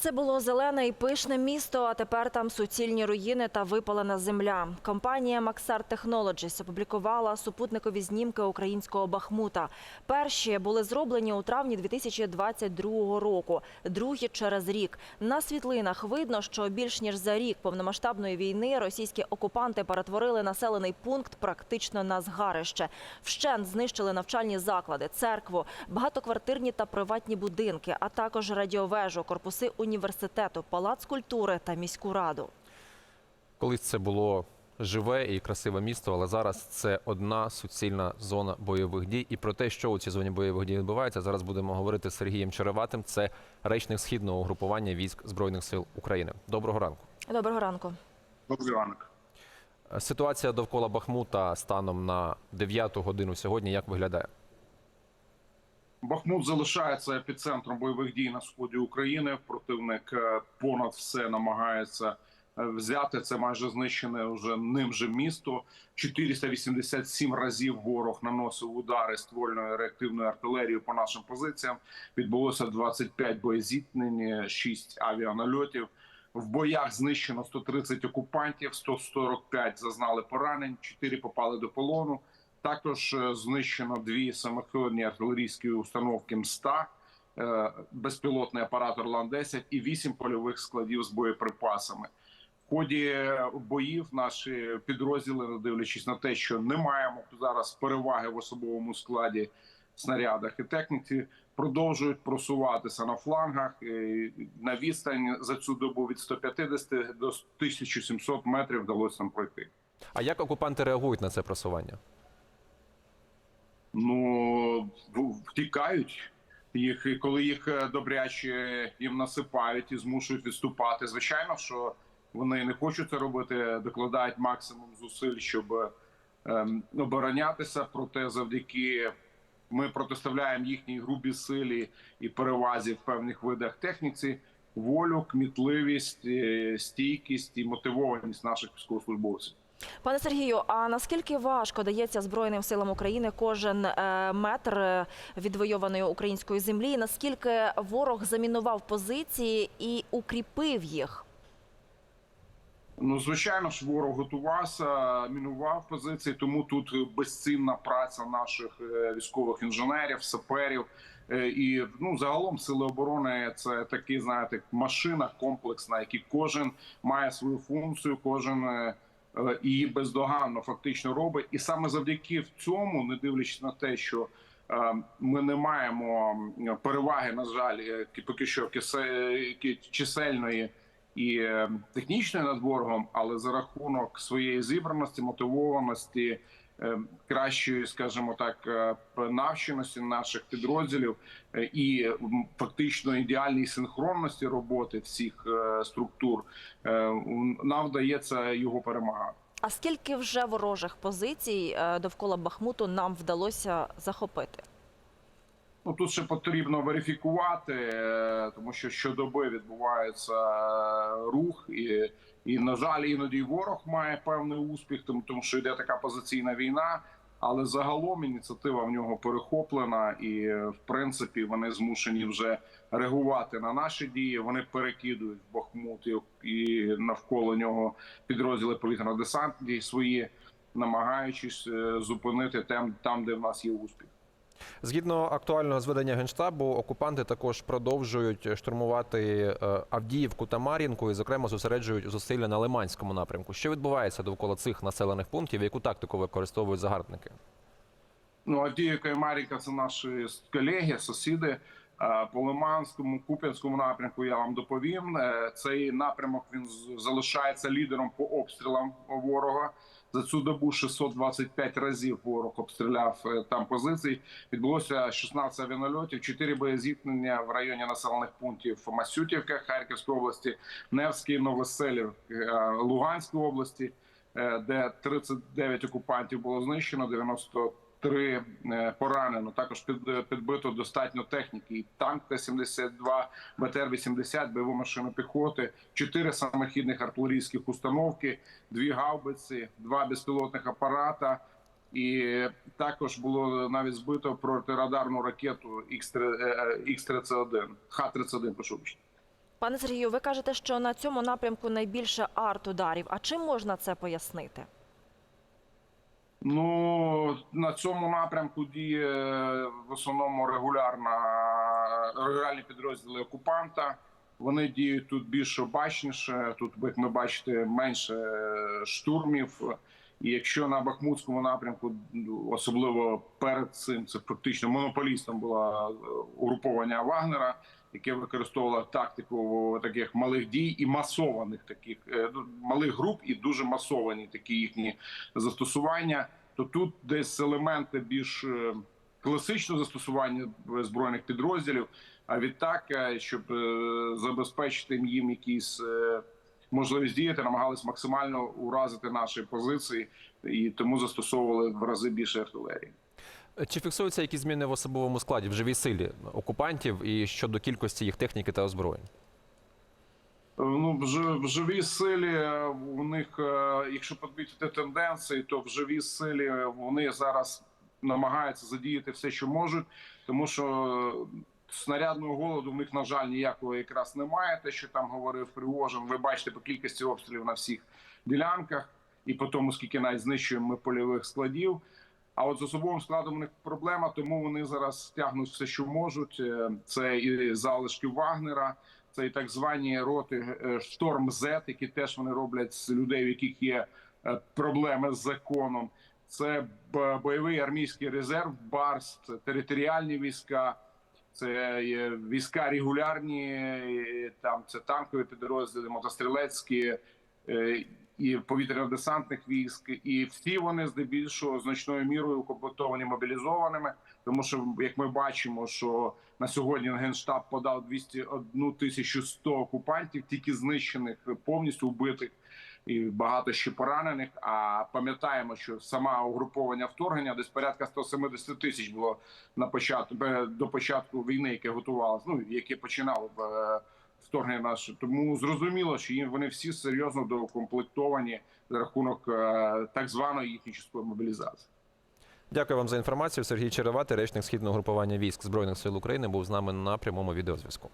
Це було зелене і пишне місто, а тепер там суцільні руїни та випалена земля. Компанія Maxar Technologies опублікувала супутникові знімки українського Бахмута. Перші були зроблені у травні 2022 року, другі через рік. На світлинах видно, що більш ніж за рік повномасштабної війни російські окупанти перетворили населений пункт практично на згарище. Вщент знищили навчальні заклади, церкву, багатоквартирні та приватні будинки, а також радіовежу, корпуси університету, палац культури та міську раду. Колись це було живе і красиве місто, але зараз це одна суцільна зона бойових дій. І про те, що у цій зоні бойових дій відбувається, зараз будемо говорити з Сергієм Череватим. Це речник східного угрупування військ збройних сил України. Доброго ранку. Доброго ранку. Добрий ранок. Ситуація довкола Бахмута станом на 9 годину сьогодні як виглядає? Бахмут залишається епіцентром бойових дій на сході України. Противник е, понад все намагається е, взяти це майже знищене вже ним же місто. 487 разів ворог наносив удари ствольної реактивної артилерії по нашим позиціям. Відбулося 25 боєзіткнень, 6 авіанальотів. В боях знищено 130 окупантів, 145 зазнали поранень, 4 попали до полону. Також е, знищено дві самоходні артилерійські установки МСТА, е, безпілотний апарат Орлан-10 і вісім польових складів з боєприпасами. В ході боїв наші підрозділи, дивлячись на те, що не маємо зараз переваги в особовому складі, снарядах і техніці, продовжують просуватися на флангах на відстань за цю добу від 150 до 1700 метрів вдалося нам пройти. А як окупанти реагують на це просування? Ну втікають їх, і коли їх е, добряче їм насипають і змушують відступати. Звичайно, що вони не хочуть це робити, докладають максимум зусиль, щоб ем, оборонятися. Проте, завдяки ми протиставляємо їхній грубій силі і перевазі в певних видах техніці. Волю, кмітливість, е, стійкість і мотивованість наших військовослужбовців. Пане Сергію, а наскільки важко дається Збройним силам України кожен е, метр е, відвойованої української землі? Наскільки ворог замінував позиції і укріпив їх? Ну, звичайно ж, ворог готувався, мінував позиції, тому тут безцінна праця наших е, військових інженерів, саперів. І ну загалом сили оборони це такі, знаєте, машина комплексна, які кожен має свою функцію, кожен і бездоганно фактично робить. І саме завдяки в цьому, не дивлячись на те, що е, ми не маємо переваги, на жаль, е, ки- поки що чисельної і е, технічної над ворогом, але за рахунок своєї зібраності, мотивованості, е, кращої, скажімо так, е, навченості наших підрозділів е, і фактично ідеальній синхронності роботи всіх е, структур, е, нам вдається його перемагати. А скільки вже ворожих позицій е, довкола Бахмуту нам вдалося захопити? Ну тут ще потрібно верифікувати, е, тому що щодоби відбувається е, рух, і, і на жаль, іноді ворог має певний успіх, тому, що йде така позиційна війна. Але загалом ініціатива в нього перехоплена, і в принципі вони змушені вже реагувати на наші дії. Вони перекидують Бахмут і, навколо нього підрозділи повітряно-десантні свої, намагаючись е, зупинити там, там, де в нас є успіх. Згідно актуального зведення генштабу, окупанти також продовжують штурмувати е, Авдіївку та Мар'їнку і, зокрема, зосереджують зусилля на Лиманському напрямку. Що відбувається довкола цих населених пунктів? Яку тактику використовують загарбники? Ну, Авдіївка і Маріка це наші колеги, сусіди. Е, По Лиманському, Куп'янському напрямку я вам доповім. Е, Цей напрямок він залишається лідером по обстрілам ворога. За цю добу 625 разів ворог обстріляв е, там позицій. Відбулося 16 авіанальотів, 4 боєзіткнення в районі населених пунктів Масютівка, Харківської області, Невський, Новоселів, е, Луганської області, е, де 39 окупантів було знищено, 90 три е, поранено. Також під, підбито достатньо техніки. І танк Т-72, БТР-80, бойову машину піхоти, чотири самохідних артилерійських установки, дві гаубиці, два безпілотних апарата. І також було навіть збито протирадарну ракету Х-31, Х-31, прошу. Пане Сергію, ви кажете, що на цьому напрямку найбільше арт-ударів. А чим можна це пояснити? Ну на цьому напрямку діє в основному регулярна регулярні підрозділи окупанта. Вони діють тут більш обачніше. Тут, як ми бачите, менше штурмів. І якщо на Бахмутському напрямку, особливо перед цим, це фактично монополістом було угруповання Вагнера, яке використовувало тактику таких малих дій і масованих таких е, ну, малих груп, і дуже масовані такі їхні застосування. То тут десь елементи більш е, класичного застосування збройних підрозділів. А відтак, е, щоб е, забезпечити їм якісь е, можливість діяти, намагались максимально уразити наші позиції, і тому застосовували в рази більше артилерії. Чи фіксуються якісь зміни в особовому складі в живій силі окупантів і щодо кількості їх техніки та озброєнь? Ну, в живій силі е, у них, е, якщо подивитися тенденції, то в живій силі вони зараз намагаються задіяти все, що можуть, тому що снарядного голоду в них, на жаль, ніякого якраз немає. Те, що там говорив Пригожин, ви бачите по кількості обстрілів на всіх ділянках і по тому, скільки навіть знищуємо ми польових складів. А от з особовим складом у них проблема, тому вони зараз тягнуть все, що можуть. Е, Це і залишки Вагнера, це і так звані роти е, Шторм З, які теж вони роблять з людей, в яких є е, проблеми з законом. Це бойовий армійський резерв, БАРС, це територіальні війська, це війська регулярні, там це танкові підрозділи, мотострілецькі і повітряно-десантних військ. І всі вони здебільшого значною мірою укомплектовані мобілізованими. Тому що, як ми бачимо, що на сьогодні генштаб подав 201 тисячу 100 окупантів, тільки знищених повністю вбитих і багато ще поранених. А пам'ятаємо, що сама угруповання вторгнення десь порядка 170 тисяч було на початку до початку війни, яке готувалося, ну яке починало б е, вторгнення наше. Тому зрозуміло, що їм вони всі серйозно доукомплектовані за рахунок е, так званої їхньої мобілізації. Дякую вам за інформацію. Сергій Черевати, речник східного групування військ Збройних сил України, був з нами на прямому відеозв'язку.